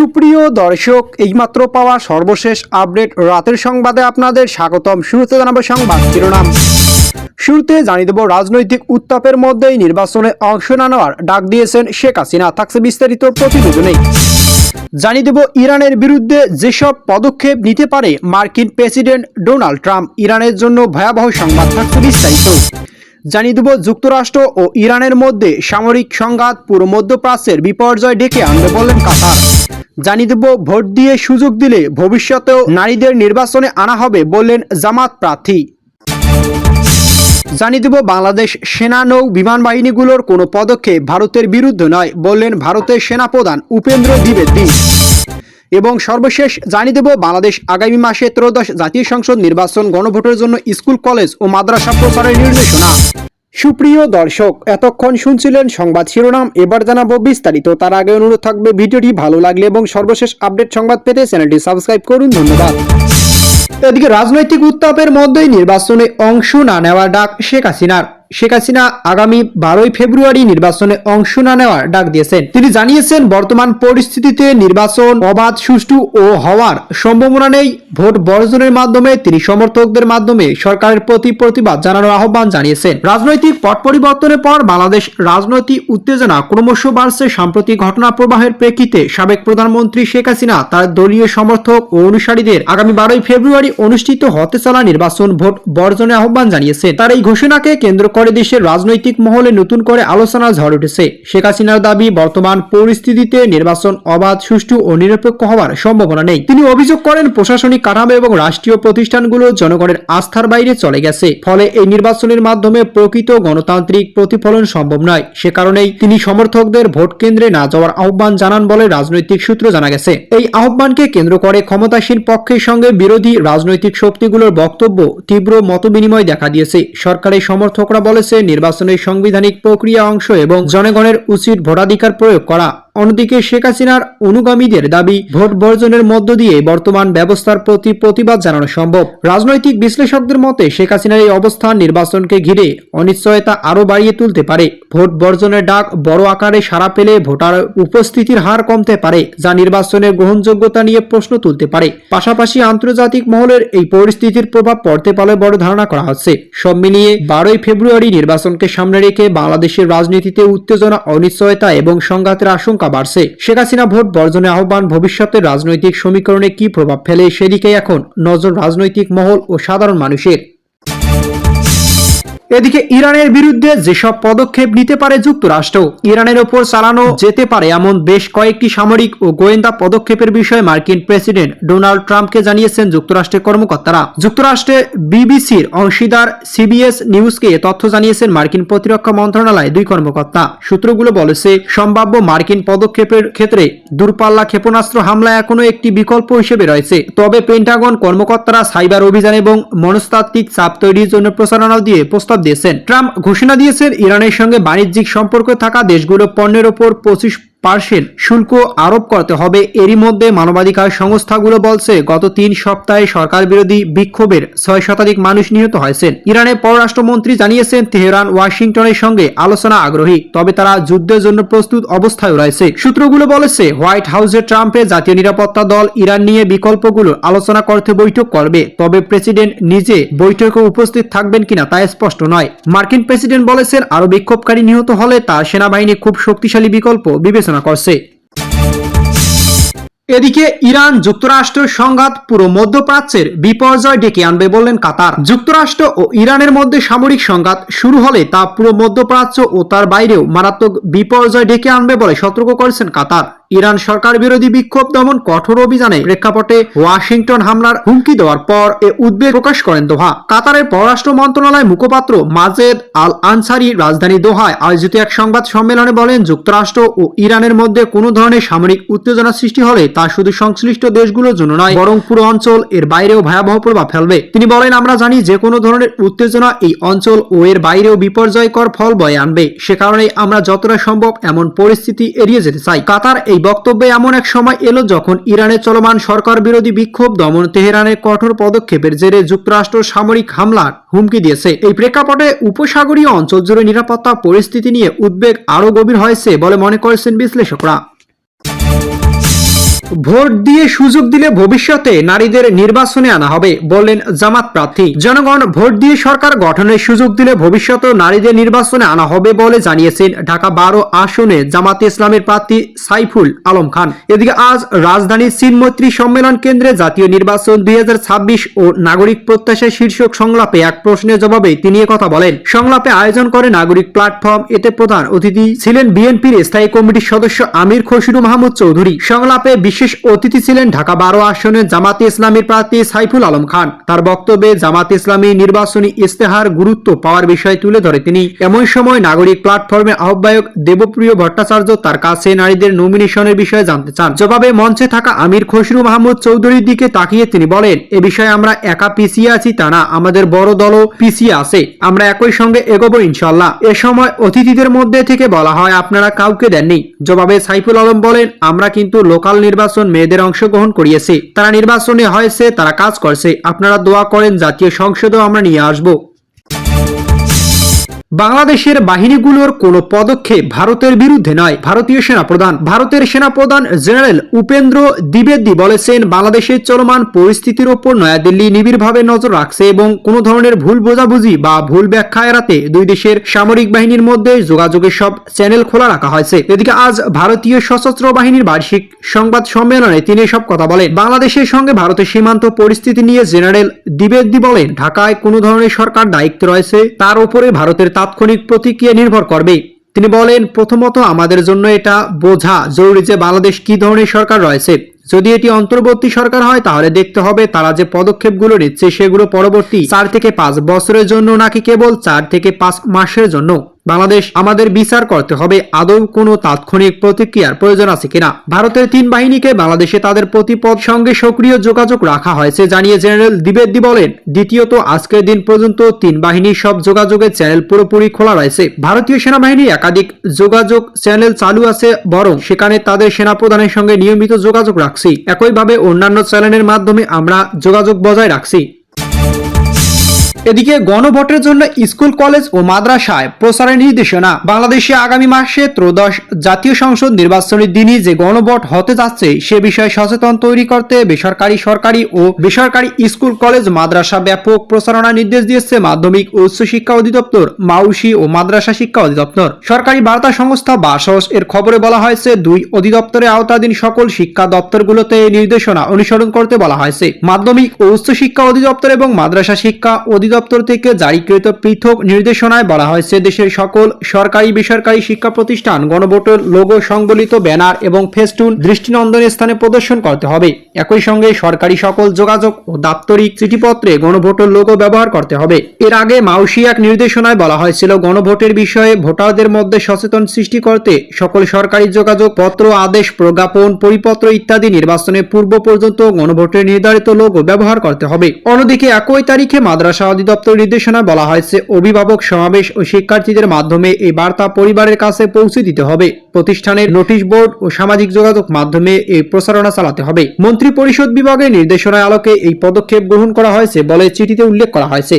সুপ্রিয় দর্শক, এইমাত্র পাওয়া সর্বশেষ আপডেট রাতের সংবাদে আপনাদের স্বাগতম। শুরুতে জানাব সংবাদ শিরোনাম। শুরুতে জানিয়ে দেব, রাজনৈতিক উত্তাপের মধ্যেই নির্বাচনে অংশ না নেওয়ার ডাক দিয়েছেন শেখ হাসিনা। থাকছে বিস্তারিত প্রতিবেদনে জানিয়ে দেব, ইরানের বিরুদ্ধে যেসব পদক্ষেপ নিতে পারে মার্কিন প্রেসিডেন্ট ডোনাল্ড ট্রাম্প, ইরানের জন্য ভয়াবহ সংবাদ থাকছে বিস্তারিত। জানিয়ে দেব, যুক্তরাষ্ট্র ও ইরানের মধ্যে সামরিক সংঘাত পুরো মধ্যপ্রাচ্যের বিপর্যয় ডেকে আনবে বললেন কাতার। জানিয়ে দেব, ভোট দিয়ে সুযোগ দিলে ভবিষ্যতেও নারীদের নির্বাচনে আনা হবে বললেন জামাত প্রার্থী। জানিয়ে দেব, বাংলাদেশ সেনা নৌ বিমান বাহিনীগুলোর কোনো পদক্ষেপ ভারতের বিরুদ্ধে নয় বললেন ভারতের সেনাপ্রধান উপেন্দ্র দ্বিবেদী। এবং সর্বশেষ জানিয়ে দেব, বাংলাদেশ আগামী মাসে ত্রয়োদশ জাতীয় সংসদ নির্বাচন গণভোটের জন্য স্কুল, কলেজ ও মাদ্রাসা প্রচারের নির্দেশনা। সুপ্রিয় দর্শক, এতক্ষণ শুনছিলেন সংবাদ শিরোনাম। এবার জানাব বিস্তারিত। তার আগে অনুরোধ থাকবে, ভিডিওটি ভালো লাগলে এবং সর্বশেষ আপডেট সংবাদ পেতে চ্যানেলটি সাবস্ক্রাইব করুন। ধন্যবাদ। এদিকে রাজনৈতিক উত্তাপের মধ্যেই নির্বাচনে অংশ না নেওয়ার ডাক শেখ হাসিনার। শেখ হাসিনা আগামী বারোই ফেব্রুয়ারি নির্বাচনে অংশ না নেওয়ার ডাক দিয়েছেন। তিনি জানিয়েছেন, বর্তমান পরিস্থিতিতে নির্বাচন অবাধ, সুষ্ঠু ও হওয়ার সম্ভাবনা নেই। ভোট বর্জনের মাধ্যমে, তিনি সমর্থকদের মাধ্যমে সরকারের প্রতি প্রতিবাদ জানানোর আহ্বান জানিয়েছেন। রাজনৈতিক পট পরিবর্তনের পর বাংলাদেশ রাজনৈতিক উত্তেজনা ক্রমশ বাড়ছে। সাম্প্রতিক ঘটনা প্রবাহের প্রেক্ষিতে সাবেক প্রধানমন্ত্রী শেখ হাসিনা তার দলীয় সমর্থক ও অনুসারীদের আগামী বারোই ফেব্রুয়ারি অনুষ্ঠিত হতে চলা নির্বাচন ভোট বর্জনের আহ্বান জানিয়েছেন। তার এই ঘোষণাকে কেন্দ্র করে দেশের রাজনৈতিক মহলে নতুন করে আলোচনা ঝড় উঠেছে। শেখ হাসিনার দাবি, বর্তমান পরিস্থিতিতে নির্বাচন অবাধ, সুষ্ঠু ও নিরপেক্ষ হওয়ার সম্ভাবনা নেই। তিনি অভিযোগ করেন, প্রশাসনিক কাঠামো এবং রাষ্ট্রীয় প্রতিষ্ঠানগুলো জনগণের আস্থার বাইরে চলে গেছে। ফলে এই নির্বাচনের মাধ্যমে প্রকৃত গণতান্ত্রিক প্রতিফলন সম্ভব নয়। সে কারণেই তিনি সমর্থকদের ভোট কেন্দ্রে না যাওয়ার আহ্বান জানান বলে রাজনৈতিক সূত্র জানা গেছে। এই আহ্বানকে কেন্দ্র করে ক্ষমতাসীন পক্ষের সঙ্গে বিরোধী রাজনৈতিক শক্তিগুলোর বক্তব্য তীব্র মতবিনিময় দেখা দিয়েছে। সরকারের সমর্থকরা বলেছে নির্বাচনের সাংবিধানিক প্রক্রিয়া অংশ এবং জনগণের উচিত ভোটাধিকার প্রয়োগ করা। অন্যদিকে শেখ হাসিনার অনুগামীদের দাবি, ভোট বর্জনের মধ্য দিয়ে বর্তমান ব্যবস্থার প্রতি প্রতিবাদ জানানো সম্ভব। রাজনৈতিক বিশ্লেষকদের মতে, শেখ হাসিনার এই অবস্থান নির্বাচনকে ঘিরে অনিশ্চয়তা আরও বাড়িয়ে তুলতে পারে। ভোট বর্জনের ডাক বড় আকারে সাড়া পেলে ভোটার উপস্থিতির হার কমতে পারে, যা নির্বাচনের গ্রহণযোগ্যতা নিয়ে প্রশ্ন তুলতে পারে। পাশাপাশি আন্তর্জাতিক মহলের এই পরিস্থিতির প্রভাব পড়তে পারে বড় ধারণা করা হচ্ছে। সব মিলিয়ে বারোই ফেব্রুয়ারি নির্বাচনকে সামনে রেখে বাংলাদেশের রাজনীতিতে উত্তেজনা, অনিশ্চয়তা এবং সংঘাতের আশঙ্কা বাড়ছে। শেখ হাসিনা ভোট বর্জনের আহ্বান, ভবিষ্যতের রাজনৈতিক সমীকরণে কি প্রভাব ফেলে সেদিকে এখন নজর রাজনৈতিক মহল ও সাধারণ মানুষের। এদিকে ইরানের বিরুদ্ধে যেসব পদক্ষেপ নিতে পারে যুক্তরাষ্ট্র, ইরানের ওপর চালানো যেতে পারে এমন বেশ কয়েকটি সামরিক ও গোয়েন্দা পদক্ষেপের বিষয়ে মার্কিন প্রেসিডেন্ট ডোনাল্ড ট্রাম্পকে জানিয়েছেন যুক্তরাষ্ট্রের কর্মকর্তারা। যুক্তরাষ্ট্রের বিবিসির অংশীদার সিবিএস নিউজকে এ তথ্য জানিয়েছেন মার্কিন প্রতিরক্ষা মন্ত্রণালয় দুই কর্মকর্তা। সূত্রগুলো বলেছে, সম্ভাব্য মার্কিন পদক্ষেপের ক্ষেত্রে দূরপাল্লা ক্ষেপণাস্ত্র হামলা এখনও একটি বিকল্প হিসেবে রয়েছে। তবে পেন্টাগন কর্মকর্তারা সাইবার অভিযান এবং মনস্তাত্ত্বিক চাপ তৈরির জন্য প্রচারণা দিয়ে প্রস্তাব দিয়েছেন। ট্রাম্প ঘোষণা দিয়েছেন ইরানের সঙ্গে বাণিজ্যিক সম্পর্ক থাকা দেশগুলো পণ্যের ওপর পঁচিশ পার্সেন্ট শুল্ক আরোপ করতে হবে। এরই মধ্যে মানবাধিকার সংস্থাগুলো বলছে, গত তিন সপ্তাহে সরকার বিরোধী বিক্ষোভের ছয় শতাধিক মানুষ নিহত হয়েছেন। ইরানের পররাষ্ট্রমন্ত্রী জানিয়েছেন, তেহরান, ওয়াশিংটনের সঙ্গে আলোচনা আগ্রহী, তবে তারা যুদ্ধের জন্য প্রস্তুত অবস্থায় রয়েছে। সূত্রগুলো বলেছে, হোয়াইট হাউসে ট্রাম্পের জাতীয় নিরাপত্তা দল ইরান নিয়ে বিকল্পগুলো আলোচনা করতে বৈঠক করবে, তবে প্রেসিডেন্ট নিজে বৈঠকে উপস্থিত থাকবেন কিনা তা স্পষ্ট নয়। মার্কিন প্রেসিডেন্ট বলেছেন আরও বিক্ষোভকারী নিহত হলে তার সেনাবাহিনী খুব শক্তিশালী বিকল্প বিবেচনা করছে। এদিকে ইরান যুক্তরাষ্ট্র সংঘাত পুরো মধ্যপ্রাচ্যের বিপর্যয় ডেকে আনবে বললেন কাতার। যুক্তরাষ্ট্র ও ইরানের মধ্যে সামরিক সংঘাত শুরু হলে তা পুরো মধ্যপ্রাচ্য ও তার বাইরেও মারাত্মক বিপর্যয় ডেকে আনবে বলে সতর্ক করেছেন কাতার। ইরান সরকার বিরোধী বিক্ষোভ দমন কঠোর অভিযানে প্রেক্ষাপটে ওয়াশিংটন হামলার হুমকি দেওয়ার পর এ উদ্বেগ প্রকাশ করেন দোহা। কাতারের পররাষ্ট্র মন্ত্রণালয় মুখপাত্র মাজেদ আল আনসারি রাজধানী দোহায় আয়োজিত এক সংবাদ সম্মেলনে বলেন, যুক্তরাষ্ট্র ও ইরানের মধ্যে কোনো ধরনের সামরিক উত্তেজনা সৃষ্টি হলে তা শুধু সংশ্লিষ্ট দেশগুলোর জন্য নয়, বরং পুরো অঞ্চল এর বাইরেও ভয়াবহ প্রভাব ফেলবে। তিনি বলেন, আমরা জানি যে কোনো ধরনের উত্তেজনা এই অঞ্চল ও এর বাইরেও বিপর্যয়কর ফল বয়ে আনবে। সে কারণে আমরা যতটা সম্ভব এমন পরিস্থিতি এড়িয়ে যেতে চাই। কাতার এই বক্তব্যে এমন এক সময় এলো যখন ইরানে চলমান সরকার বিরোধী বিক্ষোভ দমন তেহরানের কঠোর পদক্ষেপের জেরে যুক্তরাষ্ট্র সামরিক হামলার হুমকি দিয়েছে। এই প্রেক্ষাপটে উপসাগরীয় অঞ্চল জুড়ে নিরাপত্তা পরিস্থিতি নিয়ে উদ্বেগ আরও গভীর হয়েছে বলে মনে করেছেন বিশ্লেষকরা। ভোট দিয়ে সুযোগ দিলে ভবিষ্যতে নারীদের নির্বাচনে আনা হবে বললেন জামাত প্রার্থী। জনগণ ভোট দিয়ে সরকার গঠনের সুযোগ দিলে ভবিষ্যতে নারীদের নির্বাচনে আনা হবে বলে জানিয়েছেন ঢাকা বারো আসনে জামাতে ইসলামের প্রার্থী সাইফুল আলম খান। এদিকে আজ রাজধানীর চীনমৈত্রী সম্মেলন কেন্দ্রে জাতীয় নির্বাচন দুই হাজার ছাব্বিশ ও নাগরিক প্রত্যাশা শীর্ষক সংলাপে এক প্রশ্নের জবাবে তিনি কথা বলেন, সংলাপে আয়োজন করে নাগরিক প্ল্যাটফর্ম, এতে প্রধান অতিথি ছিলেন বিএনপির স্থায়ী কমিটির সদস্য আমির খসরু মাহমুদ চৌধুরী। সংলাপে বিশেষ অতিথি ছিলেন ঢাকা বারো আসনের জামাতে ইসলামীর প্রার্থী সাইফুল আলম খান। তার বক্তব্যে জামাতে ইসলামী নির্বাচনী ইস্তেহার গুরুত্ব পাওয়ার বিষয় তুলে ধরে তিনি। এমন সময় নাগরিক প্ল্যাটফর্মের আহ্বায়ক দেবপ্রিয় ভট্টাচার্য তার কাছে নারীদের নমিনেশনের বিষয়ে জানতে চান। জবাবে মঞ্চে থাকা আমির খসরু মাহমুদ চৌধুরীর দিকে তাকিয়ে তিনি বলেন, এ বিষয়ে আমরা একা পিছিয়ে আছি তা না, আমাদের বড় দলও পিছিয়ে আছে। আমরা একই সঙ্গে এগোবো ইনশাল্লাহ এ সময় অতিথিদের মধ্যে থেকে বলা হয়, আপনারা কাউকে দেননি। জবাবে সাইফুল আলম বলেন, আমরা কিন্তু লোকাল নির্বাচন মেয়েদের অংশগ্রহণ করিয়েছে। তারা নির্বাচনে হয়েছে, তারা কাজ করছে। আপনারা দোয়া করেন জাতীয় সংসদেও আমরা নিয়ে আসব। বাংলাদেশের বাহিনীগুলোর কোনো পদক্ষেপ ভারতের বিরুদ্ধে নয়, ভারতীয় সেনাপ্রধান। ভারতের সেনাপ্রধান জেনারেল উপেন্দ্র দ্বিবেদী বলেছেন, বাংলাদেশের চলমান পরিস্থিতির ওপর নয়াদিল্লি নিবিড়ভাবে নজর রাখছে এবং কোনো ধরনের ভুল বোঝাবুঝি বা ভুল ব্যাখ্যা এড়াতে দুই দেশের সামরিক বাহিনীর মধ্যে যোগাযোগের সব চ্যানেল খোলা রাখা হয়েছে। এদিকে আজ ভারতীয় সশস্ত্র বাহিনীর বার্ষিক সংবাদ সম্মেলনে তিনি সব কথা বলেন। বাংলাদেশের সঙ্গে ভারতের সীমান্ত পরিস্থিতি নিয়ে জেনারেল দ্বিবেদী বলেন, ঢাকায় কোনো ধরনের সরকার দায়িত্ব রয়েছে, তার উপরে ভারতের তাৎক্ষণিক প্রতিক্রিয়া নির্ভর করবে তিনি বলেন, প্রথমত আমাদের জন্য এটা বোঝা জরুরি যে বাংলাদেশ কি ধরনের সরকার রয়েছে। যদি এটি অন্তর্বর্তী সরকার হয়, তাহলে দেখতে হবে তারা যে পদক্ষেপগুলো নিচ্ছে, সেগুলো পরবর্তী চার থেকে পাঁচ বছরের জন্য নাকি কেবল চার থেকে পাঁচ মাসের জন্য? বাংলাদেশ, আমাদের বিচার করতে হবে, আদৌ কোনো তাৎক্ষণিক প্রতিক্রিয়ার প্রয়োজন আছে কিনা? ভারতের তিন বাহিনীকে বাংলাদেশে তাদের প্রতিপদ সঙ্গে সক্রিয় যোগাযোগ রাখা হয়েছে, জানিয়ে জেনারেল দ্বিবেদী বলেন, দ্বিতীয়ত আজকের দিন পর্যন্ত তিন বাহিনীর সব যোগাযোগের চ্যানেল পুরোপুরি খোলা রয়েছে। ভারতীয় সেনাবাহিনীর একাধিক যোগাযোগ চ্যানেল চালু আছে, বরং সেখানে তাদের সেনাপ্রধানের সঙ্গে নিয়মিত যোগাযোগ রাখছি। একইভাবে অন্যান্য চ্যানেলের মাধ্যমে আমরা যোগাযোগ বজায় রাখছি। এদিকে গণভোটের জন্য স্কুল, কলেজ ও মাদ্রাসায় প্রচারের নির্দেশনা। বাংলাদেশে আগামী মাসে ত্রয়োদশ জাতীয় সংসদ নির্বাচনের দিনই যে গণভোট হতে যাচ্ছে, সে বিষয়ে সচেতন তৈরি করতে বেসরকারি, সরকারি ও বেসরকারি স্কুল, কলেজ, মাদ্রাসা ব্যাপক প্রচারণা নির্দেশ দিয়েছে মাধ্যমিক ও উচ্চ শিক্ষা অধিদপ্তর, মাউসি ও মাদ্রাসা শিক্ষা অধিদপ্তর। সরকারি বার্তা সংস্থা বাসস এর খবরে বলা হয়েছে, দুই অধিদপ্তরের আওতাধীন সকল শিক্ষা দপ্তরগুলোতে নির্দেশনা অনুসরণ করতে বলা হয়েছে। মাধ্যমিক ও উচ্চ শিক্ষা অধিদপ্তর এবং মাদ্রাসা শিক্ষা অধিদপ্তর থেকে জারিকৃত পৃথক নির্দেশনায় বলা হয়েছে, দেশের সকল সরকারি বেসরকারি শিক্ষা প্রতিষ্ঠান, গণভোটের লোগো, সংবলিত ব্যানার এবং ফেস্টুন দৃষ্টিনন্দনের স্থানে প্রদর্শন করতে হবে। একই সঙ্গে সরকারি সকল যোগাযোগ ও দাপ্তরিক চিঠিপত্রে গণভোটের লোগো ব্যবহার করতে হবে। এর আগে মাউসি এক নির্দেশনায় বলা হয়েছিল, গণভোটের বিষয়ে ভোটারদের মধ্যে সচেতন সৃষ্টি করতে সকল সরকারি যোগাযোগ পত্র, আদেশ, প্রজ্ঞাপন, পরিপত্র ইত্যাদি নির্বাচনের পূর্ব পর্যন্ত গণভোটের নির্ধারিত লোগো ব্যবহার করতে হবে। অন্যদিকে একই তারিখে মাদ্রাসা অধিদপ্তর নির্দেশনায় বলা হয়েছে, অভিভাবক সমাবেশ ও শিক্ষার্থীদের মাধ্যমে এই বার্তা পরিবারের কাছে পৌঁছে দিতে হবে। প্রতিষ্ঠানের নোটিশ বোর্ড ও সামাজিক যোগাযোগ মাধ্যমে এই প্রচারণা চালাতে হবে। মন্ত্রী পরিষদ বিভাগের নির্দেশনার আলোকে এই পদক্ষেপ গ্রহণ করা হয়েছে বলে চিঠিতে উল্লেখ করা হয়েছে।